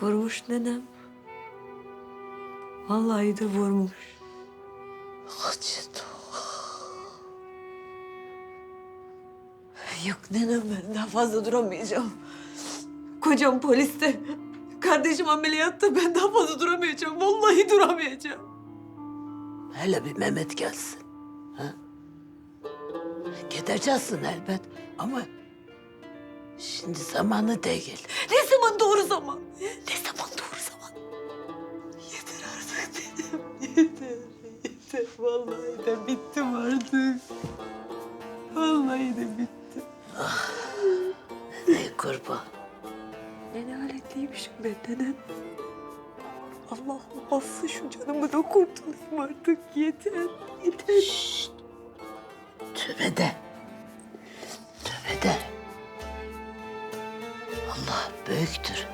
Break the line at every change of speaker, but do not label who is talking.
Vurmuş nenem. Vallahi de vurmuş.
Acıdı.
Yok nenem ben daha fazla duramayacağım. Kocam poliste. Kardeşim ameliyatta ben daha fazla duramayacağım. Vallahi duramayacağım.
Hele bir Mehmet gelsin. Ha? Gideceksin elbet ama şimdi zamanı değil.
Ne zaman doğru zaman? Yeter. Vallahi de bittim artık. Vallahi de bittim.
Ey kurban.
Ne laletliymişim ben nenem. Allah'ım bassa şu canımı da kurtulayım artık. Yeter, yeter.
Şşt. Tövbe de. Tövbe de. Allah büyüktür.